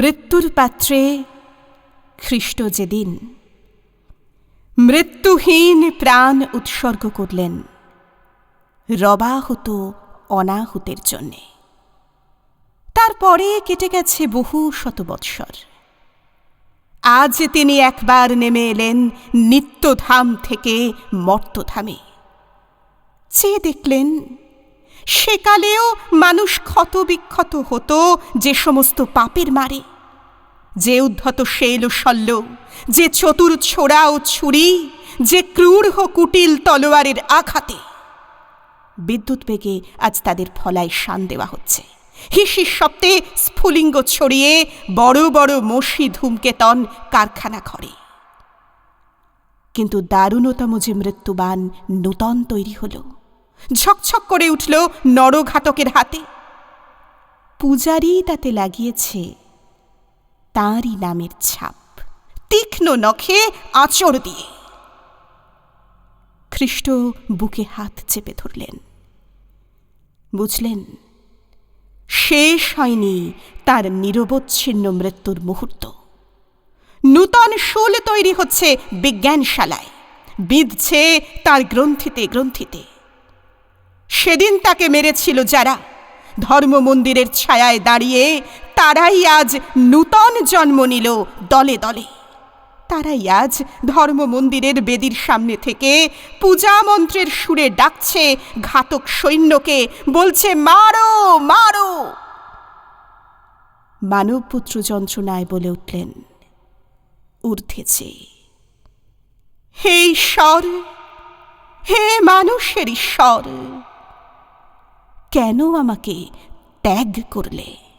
মৃত্যুর পাত্রে খ্রিস্ট যেদিন মৃত্যুহীন প্রাণ উৎসর্গ করলেন রবা রবাহত অনাহুতের জন্যে। তারপরে কেটে গেছে বহু শত বৎসর। আজ তিনি একবার নেমে এলেন নিত্যধাম থেকে মর্তধামে। চেয়ে দেখলেন, সেকালেও মানুষ ক্ষত বিক্ষত হতো যে সমস্ত পাপের মারে। যে উদ্ধত শেল শল্য, যে চতুর ছোড়া ও ছুরি, যে ক্রূর হো কুটিল তলোয়ারের আঘাতে। বিদ্যুৎ বেগে আজ তাদের ফলায় শান দেওয়া হচ্ছে। হিসির শব্দে স্ফুলিঙ্গ ছড়িয়ে বড় বড় মসি ধূমকেতন কারখানা ঘরে। কিন্তু দারুণতম যে মৃত্যুবান নূতন তৈরি হল। ঝকঝক করে উঠল নরঘাতকের হাতে। পূজারি তাতে লাগিয়েছে তাঁরই নামের ছাপ। তীক্ষ্ণ নখে আঁচড় দিয়ে। খ্রিস্ট বুকে হাত চেপে ধরলেন। বুঝলেন, শেষ হয়নি তার নিরবচ্ছিন্ন মৃত্যুর মুহূর্ত। নূতন শুল তৈরি হচ্ছে বিজ্ঞানশালায়। বিঁধছে তার গ্রন্থিতে গ্রন্থিতে। সেদিন তাকে মেরেছিল যারা ধর্ম মন্দিরের ছায়ায় দাঁড়িয়ে তারাই আজ নূতন জন্ম নিল। দলে দলে। তারাই আজ ধর্ম মন্দিরের বেদির সামনে থেকে পূজা মন্ত্রের সুরে ডাকছে ঘাতক সৈন্যকে। বলছে, মারো মারো! মানবপুত্র যন্ত্রণায় বলে উঠলেন, ঊর্ধ্বেছে। হে ঈশ্বর, হে মানুষের ঈশ্বর, কেন আমাকে ত্যাগ করলে?